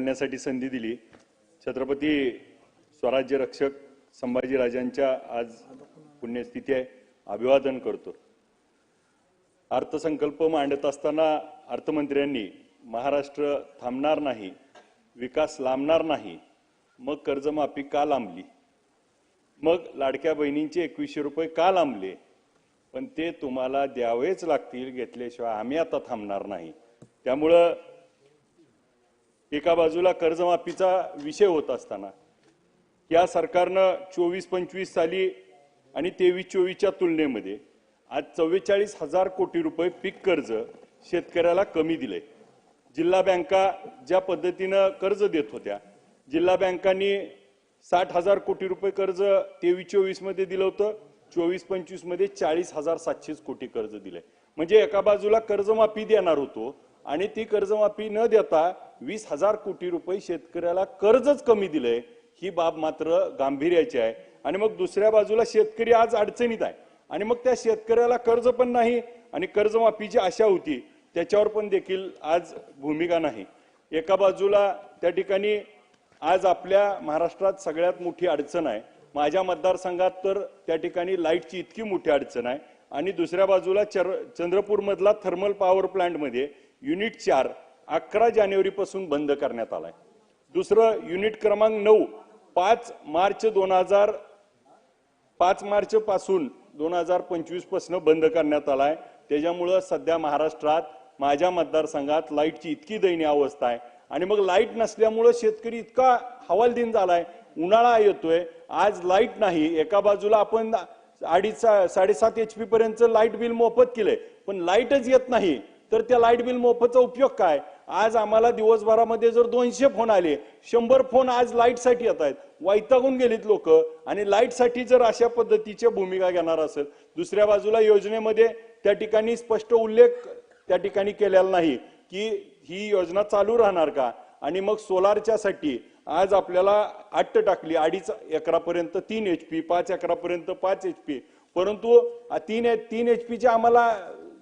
बोलण्यासाठी संधी दिली. छत्रपती स्वराज्य रक्षक संभाजीराजांच्या आज पुण्यस्थिती आहे. अभिवादन करतो. अर्थसंकल्प मांडत असताना अर्थमंत्र्यांनी महाराष्ट्र थांबणार नाही विकास लांबणार नाही मग कर्जमाफी का लांबली? मग लाडक्या बहिणींचे एकवीसशे रुपये का लांबले? पण ते तुम्हाला द्यावेच लागतील घेतल्याशिवाय आम्ही आता थांबणार नाही. त्यामुळं एका बाजूला कर्जमाफीचा विषय होत असताना या सरकारनं चोवीस पंचवीस साली आणि तेवीस चोवीसच्या तुलनेमध्ये आज चव्वेचाळीस हजार कोटी रुपये पीक कर्ज शेतकऱ्याला कमी दिले जिल्हा बँका ज्या पद्धतीनं कर्ज देत होत्या जिल्हा बँकांनी साठ हजार कोटी रुपये कर्ज तेवीस चोवीसमध्ये दिलं होतं चोवीस पंचवीसमध्ये चाळीस हजार सातशेच कोटी कर्ज दिले म्हणजे एका बाजूला कर्जमाफी देणार होतो आणि ती कर्जमाफी न देता वीस हजार कोटी रुपये शेतकऱ्याला कर्जच कमी दिलंय. ही बाब मात्र गांभीर्याची आहे. आणि मग दुसऱ्या बाजूला शेतकरी आज अडचणीत आहे. आणि मग त्या शेतकऱ्याला कर्ज पण नाही आणि कर्जमाफीची आशा होती. त्याच्यावर पण देखील आज भूमिका नाही. एका बाजूला त्या ठिकाणी आज आपल्या महाराष्ट्रात सगळ्यात मोठी अडचण आहे. माझ्या मतदारसंघात तर त्या ठिकाणी लाईटची इतकी मोठी अडचण आहे. आणि दुसऱ्या बाजूला चर चंद्रपूर मधला थर्मल पॉवर प्लांटमध्ये युनिट चार अकरा जानेवारीपासून बंद करण्यात आलाय. दुसरं युनिट क्रमांक नऊ पाच मार्च दोन हजार पाच मार्च पासून दोन हजार पंचवीसपासून बंद करण्यात आलाय. त्याच्यामुळं सध्या महाराष्ट्रात माझ्या मतदारसंघात लाईटची इतकी दयनीय अवस्था आहे. आणि मग लाइट नसल्यामुळं शेतकरी इतका हवालदिन झालाय. उन्हाळा येतोय. आज लाइट नाही. एका बाजूला आपण अडीच साडेसात एच पी पर्यंत लाइट बिल मोफत केलंय. पण लाईटच येत नाही. तर त्या लाइट बिल मोफतचा उपयोग काय? आज आम्हाला दिवसभरामध्ये जर दोनशे फोन आले शंभर फोन आज लाईटसाठी येत आहेत. वैतागून गेलीत लोक आणि लाईटसाठी जर अशा पद्धतीच्या भूमिका घेणार असेल दुसऱ्या बाजूला योजनेमध्ये त्या ठिकाणी स्पष्ट उल्लेख त्या ठिकाणी केलेला नाही की ही योजना चालू राहणार का? आणि मग सोलारच्यासाठी आज आपल्याला अट्ट टाकली अडीच एकरापर्यंत तीन एच पी पाच एकरापर्यंत पाच एच पी. परंतु तीन तीन एच पीची आम्हाला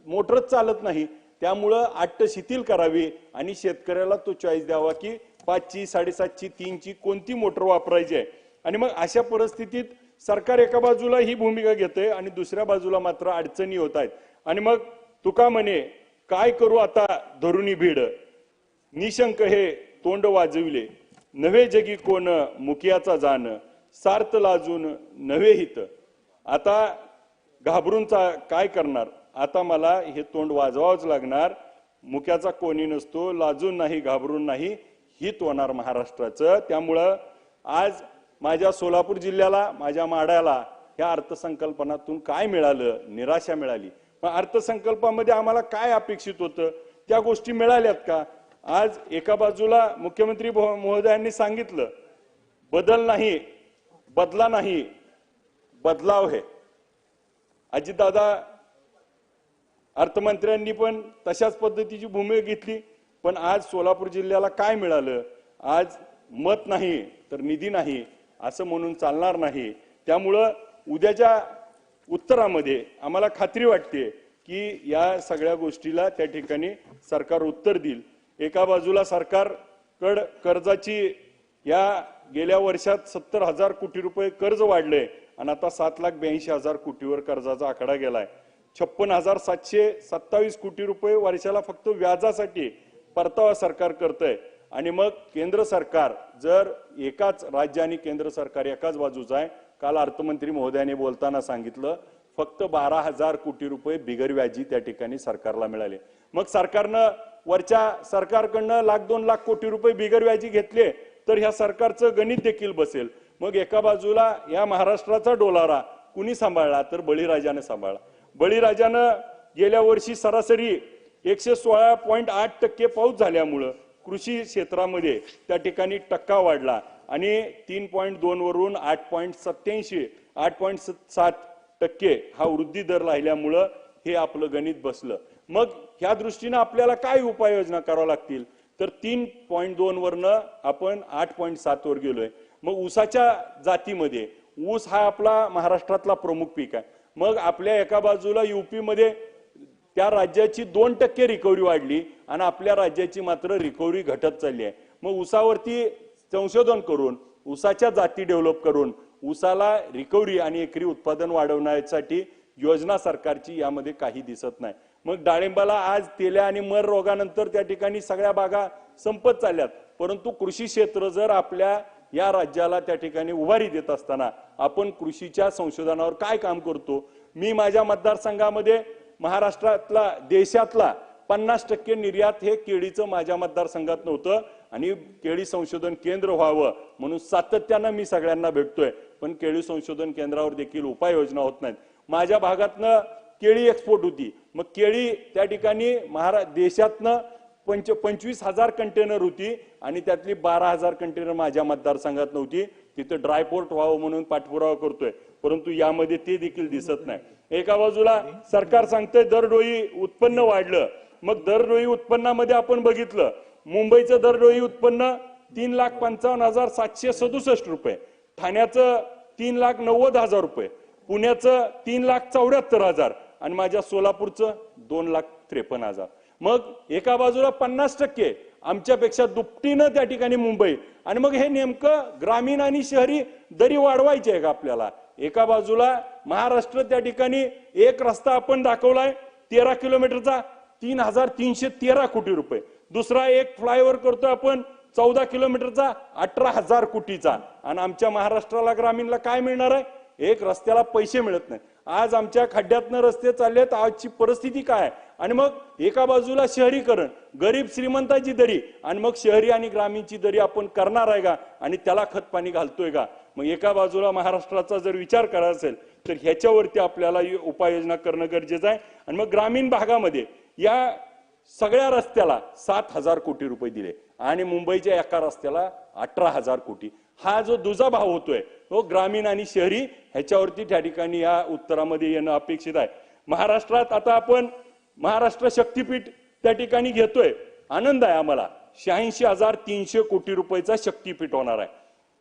मोटरच चालत नाही. त्यामुळं अट्ट शिथिल करावी आणि शेतकऱ्याला तो चॉईस द्यावा की पाचची साडेसातची तीनची कोणती मोटर वापरायची आहे. आणि मग अशा परिस्थितीत सरकार एका बाजूला ही भूमिका घेते आणि दुसऱ्या बाजूला मात्र अडचणी होत आहेत. आणि मग तुका म्हणे काय करू आता धरुणी भीड? निशंक हे तोंड वाजविले. नवे जगी कोण मुखियाचा जाण. सार्थ लाजून नवे हित. आता घाबरूनचा काय करणार? आता मला हे तोंड वाजवावंच लागणार. मुख्याचा कोणी नसतो लाजून नाही घाबरून नाही हित होणार महाराष्ट्राचं. त्यामुळं आज माझ्या सोलापूर जिल्ह्याला माझ्या माड्याला ह्या अर्थसंकल्पनातून काय मिळालं? निराशा मिळाली. पण अर्थसंकल्पामध्ये आम्हाला काय अपेक्षित होतं? त्या गोष्टी मिळाल्यात का? आज एका बाजूला मुख्यमंत्री महोदयांनी सांगितलं बदल नाही बदला नाही बदलाव है. अजितदादा अर्थमंत्र्यांनी पण तशाच पद्धतीची भूमिका घेतली. पण आज सोलापूर जिल्ह्याला काय मिळालं? आज मत नाही तर निधी नाही असं म्हणून चालणार नाही. त्यामुळं उद्याच्या उत्तरामध्ये आम्हाला खात्री वाटते की या सगळ्या गोष्टीला त्या ठिकाणी सरकार उत्तर देईल. एका बाजूला सरकारकड कर्जाची या गेल्या वर्षात सत्तर हजार कोटी रुपये कर्ज वाढले आणि आता सात लाख ब्याऐंशी हजार कोटीवर कर्जाचा आकडा गेलाय. छप्पन हजार सातशे सत्तावीस कोटी रुपये वर्षाला फक्त व्याजासाठी परतावा सरकार करतंय. आणि मग केंद्र सरकार जर एकाच राज्य आणि केंद्र सरकार एकाच बाजूचा आहे काल अर्थमंत्री महोदयाने बोलताना सांगितलं फक्त बारा हजार कोटी रुपये बिगर व्याजी त्या ठिकाणी सरकारला मिळाले. मग सरकारनं वरच्या सरकारकडनं लाख दोन लाख कोटी रुपये बिगर व्याजी घेतले तर ह्या सरकारचं गणित देखील बसेल. मग एका बाजूला या महाराष्ट्राचा डोलारा कुणी सांभाळला तर बळीराजाने सांभाळला. बळीराजानं गेल्या वर्षी सरासरी एकशे सोळा पॉईंट आठ टक्के पाऊस झाल्यामुळं कृषी क्षेत्रामध्ये त्या ठिकाणी टक्का वाढला आणि तीन पॉईंट दोन वरून आठ पॉईंट सत्याऐंशी आठ पॉईंट सात टक्के हा वृद्धी दर राहिल्यामुळं हे आपलं गणित बसलं. मग ह्या दृष्टीनं आपल्याला काय उपाययोजना कराव्या लागतील? तर तीन पॉईंट दोन वरनं आपण आठ पॉईंट सात वर गेलोय. मग ऊसाच्या जातीमध्ये ऊस हा आपला महाराष्ट्रातला प्रमुख पीक आहे. मग आपल्या एका बाजूला युपीमध्ये त्या राज्याची दोन टक्के रिकव्हरी वाढली आणि आपल्या राज्याची मात्र रिकव्हरी घटत चालली आहे. मग ऊसावरती संशोधन करून ऊसाच्या जाती डेव्हलप करून ऊसाला रिकव्हरी आणि एकरी उत्पादन वाढवण्यासाठी योजना सरकारची यामध्ये काही दिसत नाही. मग डाळिंबाला आज तेल्या आणि मर रोगानंतर त्या ठिकाणी सगळ्या बागा संपत चालल्यात. परंतु कृषी क्षेत्र जर आपल्या या राज्याला त्या ठिकाणी उभारी देत असताना आपण कृषीच्या संशोधनावर काय काम करतो? मी माझ्या मतदारसंघामध्ये महाराष्ट्रातला देशातला पन्नास टक्के निर्यात हे केळीचं माझ्या मतदारसंघात नव्हतं आणि केळी संशोधन केंद्र व्हावं म्हणून सातत्यानं मी सगळ्यांना भेटतोय. पण केळी संशोधन केंद्रावर देखील उपाययोजना होत नाहीत. माझ्या भागातनं केळी एक्सपोर्ट होती. मग केळी त्या ठिकाणी महारा देशातनं पंच पंचवीस हजार कंटेनर होती आणि त्यातली बारा हजार कंटेनर माझ्या मतदारसंघात नव्हती. तिथं ड्रायपोर्ट व्हावं म्हणून पाठपुरावा करतोय. परंतु यामध्ये ते देखील दिसत नाही. एका बाजूला सरकार सांगतंय दरडोई उत्पन्न वाढलं. मग दरडोई उत्पन्नामध्ये आपण बघितलं. मुंबईचं दरडोई उत्पन्न तीन लाख पंचावन्न हजार सातशे सदुसष्ट रुपये. ठाण्याचं तीन लाख नव्वद हजार रुपये. पुण्याचं तीन लाख चौऱ्याहत्तर हजार. आणि माझ्या सोलापूरचं दोन लाख त्रेपन्न हजार. मग एका बाजूला पन्नास टक्के आमच्यापेक्षा दुपटीनं त्या ठिकाणी मुंबई. आणि मग हे नेमकं ग्रामीण आणि शहरी दरी वाढवायची आहे का आपल्याला? एका बाजूला महाराष्ट्र त्या ठिकाणी एक रस्ता आपण दाखवलाय तेरा किलोमीटरचा तीन हजार तीनशे तेरा कोटी रुपये. दुसरा एक फ्लायओव्हर करतोय आपण चौदा किलोमीटरचा अठरा हजार कोटीचा. आणि आमच्या महाराष्ट्राला ग्रामीणला काय मिळणार आहे? एक रस्त्याला पैसे मिळत नाही. आज आमच्या खड्ड्यातनं रस्ते चाललेत आजची परिस्थिती काय? आणि मग एका बाजूला शहरीकरण गरीब श्रीमंताची दरी आणि मग शहरी आणि ग्रामीणची दरी आपण करणार आहे का? आणि त्याला खतपाणी घालतोय का? मग एका बाजूला महाराष्ट्राचा जर विचार करायचा असेल तर ह्याच्यावरती आपल्याला उपाययोजना करणं गरजेचं आहे. आणि मग ग्रामीण भागामध्ये या सगळ्या रस्त्याला सात हजार कोटी रुपये दिले. आणि मुंबईच्या एका रस्त्याला अठरा हजार कोटी. हा जो दुजा भाव होतोय तो ग्रामीण आणि शहरी ह्याच्यावरती त्या ठिकाणी या उत्तरामध्ये येणं अपेक्षित आहे. महाराष्ट्रात आता आपण महाराष्ट्र शक्तीपीठ त्या ठिकाणी घेतोय. आनंद आहे आम्हाला. शहाऐंशी हजार तीनशे कोटी रुपयाचा शक्तीपीठ होणार आहे.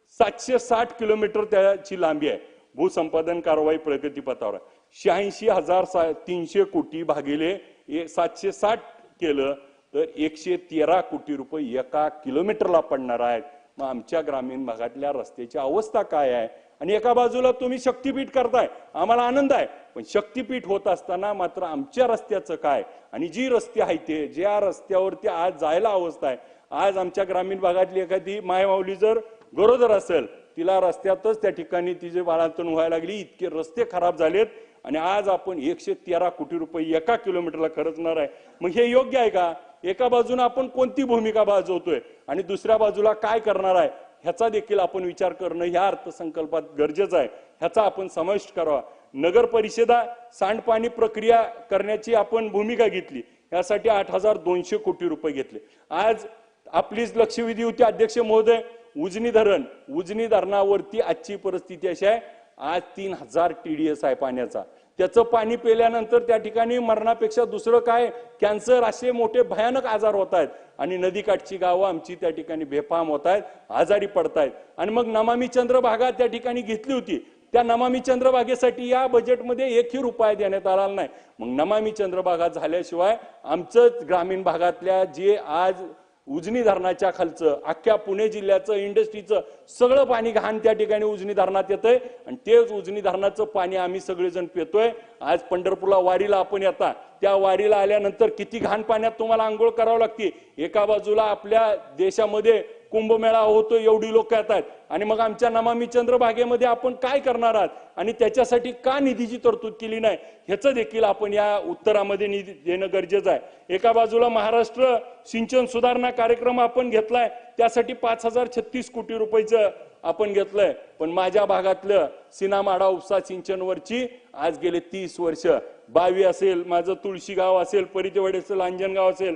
सातशे साठ किलोमीटर त्याची लांबी आहे. भूसंपादन कारवाई प्रगतीपथावर आहे. शहाऐंशी हजार सा- तीनशे कोटी भागिले सातशे साठ केलं तर एकशे तेरा कोटी रुपये एका किलोमीटरला पडणार आहेत. मग आमच्या ग्रामीण भागातल्या रस्त्याची अवस्था काय आहे? आणि एका बाजूला तुम्ही शक्तीपीठ करताय. आम्हाला आनंद आहे. पण शक्तीपीठ होत असताना मात्र आमच्या रस्त्याचं काय? आणि जी रस्ते आहेत ते ज्या रस्त्यावरती आज जायला अवस्था आहे. आज आमच्या ग्रामीण भागातली एखादी मायमाऊली जर गरोदर असेल तिला रस्त्यातच त्या ठिकाणी तिचे बाळांतण व्हायला लागली इतके रस्ते खराब झालेत. आणि आज आपण एकशे तेरा कोटी रुपये एका किलोमीटरला खर्चणार आहे. मग हे योग्य आहे का? एका बाजूने आपण कोणती भूमिका बाजवतोय आणि दुसऱ्या बाजूला काय करणार आहे ह्याचा देखील आपण विचार करणं ह्या अर्थसंकल्पात गरजेचं आहे. ह्याचा आपण समाविष्ट करावा. नगर परिषदा सांडपाणी प्रक्रिया करण्याची आपण भूमिका घेतली. यासाठी आठ हजार दोनशे कोटी रुपये घेतले. आज आपलीच लक्षवेधी होती अध्यक्ष महोदय. उजनी धरण उजनी धरणावरती आजची परिस्थिती अशी आहे. आज तीन हजार टीडीएस आहे पाण्याचा. त्याचं पाणी पिल्यानंतर त्या ठिकाणी मरणापेक्षा दुसरं काय? कॅन्सर असे मोठे भयानक आजार होत आहेत. आणि नदीकाठची गावं आमची त्या ठिकाणी बेफाम होत आहेत आजारी पडतायत आणि मग नमामी चंद्रभागा त्या ठिकाणी घेतली होती. त्या नमामी चंद्रभागेसाठी या बजेटमध्ये एकही रुपया देण्यात आला नाही. मग नमामी चंद्रभागा झाल्याशिवाय आमचं ग्रामीण भागातल्या जे आज उजनी धरणाच्या खालचं अख्ख्या पुणे जिल्ह्याचं इंडस्ट्रीचं सगळं पाणी घाण त्या ठिकाणी उजनी धरणात येतंय. आणि तेच उजनी धरणाचं पाणी आम्ही सगळेजण पितोय. आज पंढरपूरला वारीला आपण येता. त्या वारीला आल्यानंतर किती घाण पाण्यात तुम्हाला आंघोळ करावं लागते. एका बाजूला आपल्या देशामध्ये कुंभमेळा होतो एवढी लोक येतात आणि मग आमच्या नमामी चंद्रभागेमध्ये आपण काय करणार आहात? आणि त्याच्यासाठी का निधीची तरतूद केली नाही? ह्याचं देखील आपण या उत्तरामध्ये निधी देणं गरजेचं आहे. एका बाजूला महाराष्ट्र सिंचन सुधारणा कार्यक्रम आपण घेतलाय. त्यासाठी पाच हजार छत्तीस कोटी रुपयाचं आपण घेतलंय. पण माझ्या भागातलं सिनामाडा उपसा सिंचनवरची आज गेले तीस वर्ष. बावी असेल माझं तुळशी गाव असेल परितेवाडी असेल अंजनगाव असेल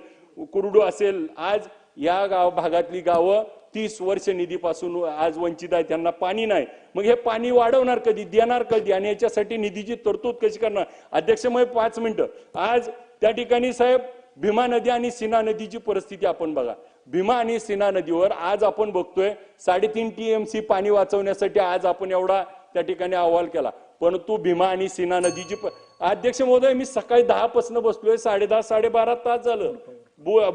कुरडू असेल आज या गाव भागातली गावं तीस वर्ष निधीपासून आज वंचित आहे त्यांना पाणी नाही. मग हे पाणी वाढवणार कधी? देणार कधी? आणि याच्यासाठी निधीची तरतूद कशी करणार? अध्यक्षमय पाच मिनिटं. आज त्या ठिकाणी साहेब भीमा नदी आणि सीना नदीची परिस्थिती आपण बघा. भीमा आणि सीना नदीवर आज आपण बघतोय साडेतीन टीएमसी पाणी वाचवण्यासाठी आज आपण एवढा त्या ठिकाणी अहवाल केला. परंतु भीमा आणि सीना नदीची अध्यक्ष महोदय मी सकाळी दहा पासून बसलोय साडे दहा साडेबारा तास झालं.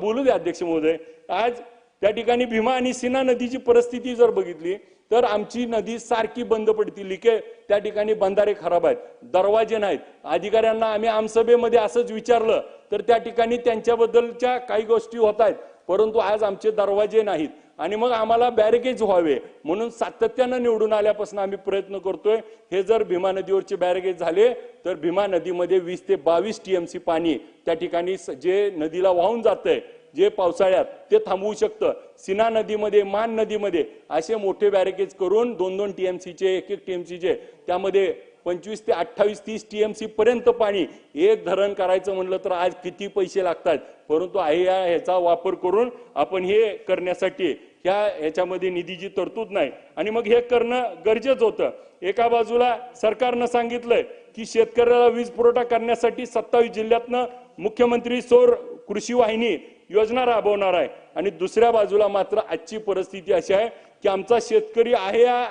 बोलू द्या अध्यक्ष महोदय. आज त्या ठिकाणी भीमा आणि सीना नदीची परिस्थिती जर बघितली तर आमची नदी सारखी बंद पडती. लिके त्या ठिकाणी बंधारे खराब आहेत दरवाजे नाहीत. अधिकाऱ्यांना आम्ही आमसभेमध्ये असंच विचारलं तर त्या ठिकाणी त्यांच्याबद्दलच्या काही गोष्टी होत आहेत. परंतु आज आमचे दरवाजे नाहीत. आणि मग आम्हाला बॅरिकेज व्हावे म्हणून सातत्यानं निवडून आल्यापासून आम्ही प्रयत्न करतोय. हे जर भीमा नदीवरचे बॅरिकेज झाले तर भीमा नदीमध्ये वीस ते बावीस टीएमसी पाणी त्या ठिकाणी जे नदीला वाहून जातंय जे पावसाळ्यात ते थांबवू शकतं. सिना नदीमध्ये मान नदीमध्ये असे मोठे बॅरिकेज करून दोन दोन टीएमसीचे एक एक टीएमसीचे त्यामध्ये पंचवीस ते अठ्ठावीस तीस टीएमसी पर्यंत पाणी एक धरण करायचं म्हणलं तर आज किती पैसे लागतात? परंतु आहे या ह्याचा वापर करून आपण हे करण्यासाठी ह्या ह्याच्यामध्ये निधीची तरतूद नाही. आणि मग हे करणं गरजेचं होतं. एका बाजूला सरकारनं सांगितलंय की शेतकऱ्याला वीज पुरवठा करण्यासाठी सत्तावीस जिल्ह्यातनं मुख्यमंत्री सौर कृषी वाहिनी योजना राबवणार आहे. आणि दुसऱ्या बाजूला मात्र आजची परिस्थिती अशी आहे की आमचा शेतकरी आहे या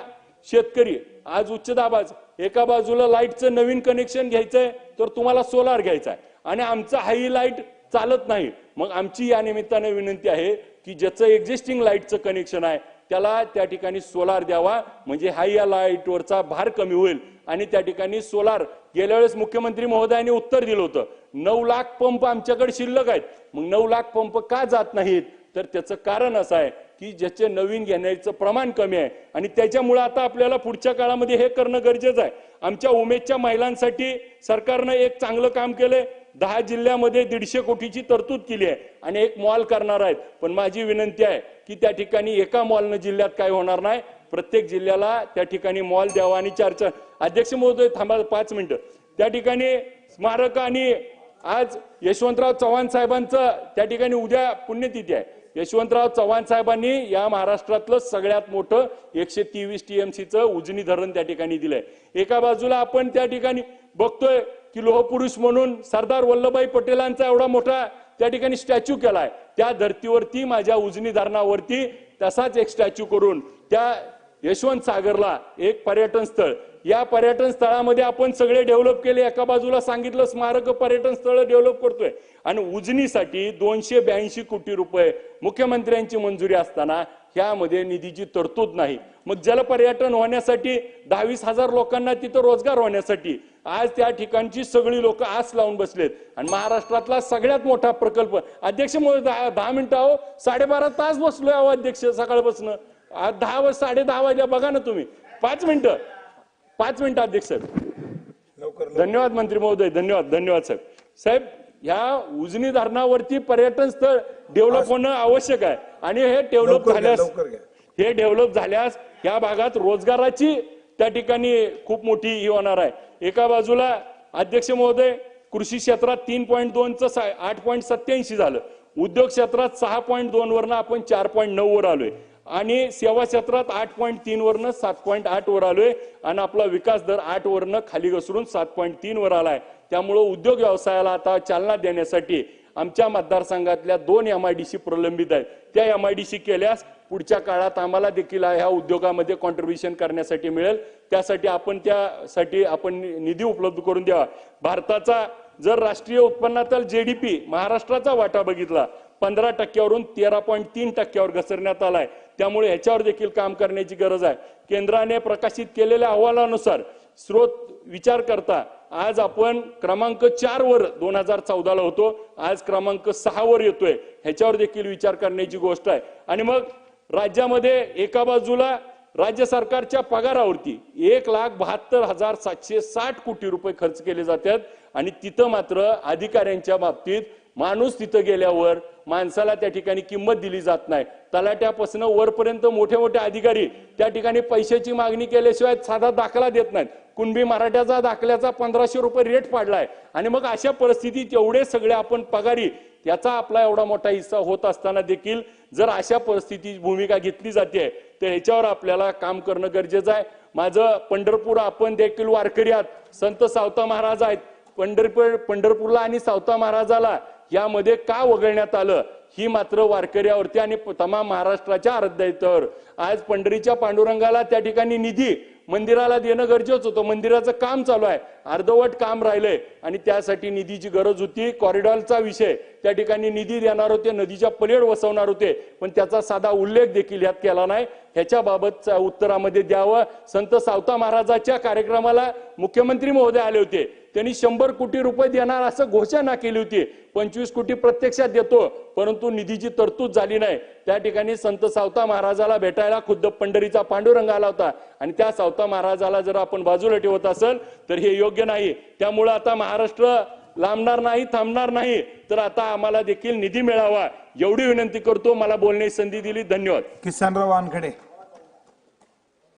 शेतकरी. आज उच्च दाबाच एका बाजूला लाईटचं नवीन कनेक्शन घ्यायचंय तर तुम्हाला सोलार घ्यायचा आहे. आणि आमचं हाई लाइट चालत नाही. मग आमची या निमित्ताने विनंती आहे की ज्याचं एक्झिस्टिंग लाईटचं कनेक्शन आहे त्याला त्या ठिकाणी सोलार द्यावा. म्हणजे हाय या लाईटवरचा भार कमी होईल. आणि त्या ठिकाणी सोलार गेल्या वेळेस मुख्यमंत्री महोदयांनी उत्तर दिलं होतं. नऊ लाख पंप आमच्याकडे शिल्लक आहेत. मग नऊ लाख पंप का जात नाहीत? तर त्याचं कारण असं आहे की ज्याचे नवीन घेण्याचं प्रमाण कमी आहे. आणि त्याच्यामुळे आता आपल्याला पुढच्या काळामध्ये हे करणं गरजेचं आहे. आमच्या उमेदच्या महिलांसाठी सरकारनं एक चांगलं काम केलंय. दहा जिल्ह्यामध्ये दीडशे कोटीची तरतूद केली आहे आणि एक मॉल करणार आहेत. पण माझी विनंती आहे की त्या ठिकाणी एका मॉलनं जिल्ह्यात काय होणार नाही. प्रत्येक जिल्ह्याला त्या ठिकाणी मॉल द्यावा आणि चर्चा अध्यक्ष महोदय थांबा पाच मिनिटं. त्या ठिकाणी स्मारक आणि आज यशवंतराव चव्हाण साहेबांचं त्या ठिकाणी उद्या पुण्यतिथी आहे. यशवंतराव चव्हाण साहेबांनी या महाराष्ट्रातलं सगळ्यात मोठं एकशे तेवीस टीएमसीचं उजनी धरण त्या ठिकाणी दिलंय. एका बाजूला आपण त्या ठिकाणी बघतोय की लोहपुरुष म्हणून सरदार वल्लभभाई पटेलांचा एवढा मोठा त्या ठिकाणी स्टॅच्यू केलाय. त्या धर्तीवरती माझ्या उजनी धरणावरती तसाच एक स्टॅच्यू करून त्या यशवंत सागरला एक पर्यटन स्थळ. या पर्यटन स्थळामध्ये आपण सगळे डेव्हलप केले एका बाजूला सांगितलं स्मारक पर्यटन स्थळ डेव्हलप करतोय. आणि उजनीसाठी दोनशे ब्याऐंशी कोटी रुपये मुख्यमंत्र्यांची मंजुरी असताना ह्यामध्ये निधीची तरतूद नाही. मग जलपर्यटन होण्यासाठी दहावीस हजार लोकांना तिथं रोजगार होण्यासाठी आज त्या ठिकाणची सगळी लोक आस लावून बसलेत. आणि महाराष्ट्रातला सगळ्यात मोठा प्रकल्प अध्यक्ष दहा दहा मिनिटं अहो साडेबारा तास बसलोय अहो अध्यक्ष सकाळपासून. दहा वाज साडे दहा वाजल्या बघा ना तुम्ही. पाच मिनिटं. पाच मिनिटं अध्यक्ष साहेब. धन्यवाद मंत्री महोदय धन्यवाद धन्यवाद साहेब. साहेब ह्या उजनी धरणावरती पर्यटन स्थळ डेव्हलप होणं आवश्यक आहे. आणि हे डेव्हलप झाल्यास. हे डेव्हलप झाल्यास या भागात रोजगाराची त्या ठिकाणी खूप मोठी ही होणार आहे. एका बाजूला अध्यक्ष महोदय कृषी क्षेत्रात तीन पॉईंट दोनचं आठ पॉईंट सत्याऐंशी झालं. उद्योग क्षेत्रात सहा पॉईंट दोन वरनं आपण चार पॉईंट नऊ वर आलोय. आणि सेवा क्षेत्रात आठ पॉईंट तीन वरनं सात पॉईंट आठ वर आलोय. आणि आपला विकास दर आठ वरनं खाली घसरून सात पॉईंट तीन वर आलाय. त्यामुळं उद्योग व्यवसायाला आता चालना देण्यासाठी आमच्या मतदारसंघातल्या दोन एम आय डी सी प्रलंबित आहेत. त्या एम आय डी सी केल्यास पुढच्या काळात आम्हाला देखील ह्या उद्योगामध्ये कॉन्ट्रीब्युशन करण्यासाठी मिळेल. त्यासाठी आपण त्यासाठी आपण निधी उपलब्ध करून द्यावा. भारताचा जर राष्ट्रीय उत्पन्नातील जे डी पी महाराष्ट्राचा वाटा बघितला पंधरा टक्क्यावरून तेरा पॉईंट तीन टक्क्यावर घसरण्यात आलाय. त्यामुळे ह्याच्यावर देखील काम करण्याची गरज आहे. केंद्राने प्रकाशित केलेल्या अहवालानुसार स्रोत विचार करता आज आपण क्रमांक चार वर दोन हजार चौदाला होतो. आज क्रमांक सहा वर येतोय. ह्याच्यावर देखील विचार करण्याची गोष्ट आहे. आणि मग राज्यामध्ये एका बाजूला राज्य सरकारच्या पगारावरती एक लाख बहात्तर हजार सातशे साठ कोटी रुपये खर्च केले जातात आणि तिथं मात्र अधिकाऱ्यांच्या बाबतीत माणूस तिथं गेल्यावर माणसाला त्या ठिकाणी किंमत दिली जात नाही. तलाट्यापासून वरपर्यंत मोठे मोठे अधिकारी त्या ठिकाणी पैशाची मागणी केल्याशिवाय साधा दाखला देत नाहीत. कुणबी मराठ्याचा दाखल्याचा पंधराशे रुपये रेट पाडलाय. आणि मग अशा परिस्थितीत एवढे सगळे आपण पगारी याचा आपला एवढा मोठा हिस्सा होत असताना देखील जर अशा परिस्थितीची भूमिका घेतली जाते तर ह्याच्यावर आपल्याला काम करणं गरजेचं आहे. माझं पंढरपूर आपण देखील वारकरी आहात. संत सावता महाराज आहेत. पंढरपूर पंढरपूरला आणि सावता महाराजाला यामध्ये का वगळण्यात आलं? ही मात्र वारकऱ्यावरती आणि तमाम महाराष्ट्राच्या आराध्यावर आज पंढरीच्या पांडुरंगाला त्या ठिकाणी निधी मंदिराला देणं गरजेचं होतं. मंदिराचं काम चालू आहे. अर्धवट काम राहिलंय. आणि त्यासाठी निधीची गरज होती. कॉरिडॉरचा विषय. त्या ठिकाणी निधी देणार होते. नदीच्या पलीड वसवणार होते. पण त्याचा साधा उल्लेख देखील यात केला नाही. ह्याच्याबाबतच्या उत्तरामध्ये द्यावं. संत सावता महाराजाच्या कार्यक्रमाला मुख्यमंत्री महोदय आले होते. त्यांनी शंभर कोटी रुपये देणार असं घोषणा केली होती. पंचवीस कोटी प्रत्यक्षात देतो परंतु निधीची तरतूद झाली नाही. त्या ठिकाणी संत सावता महाराजाला भेटायला खुद्द पंढरीचा पांडुरंग आला होता. आणि त्या सावता महाराजाला जर आपण बाजूला ठेवत असेल तर हे योग्य नाही. त्यामुळं आता महाराष्ट्र लांबणार नाही थांबणार नाही. तर आता आम्हाला देखील निधी मिळावा. एवढी विनंती करतो. मला बोलण्याची संधी दिली. धन्यवाद. किसनराव वानखडे.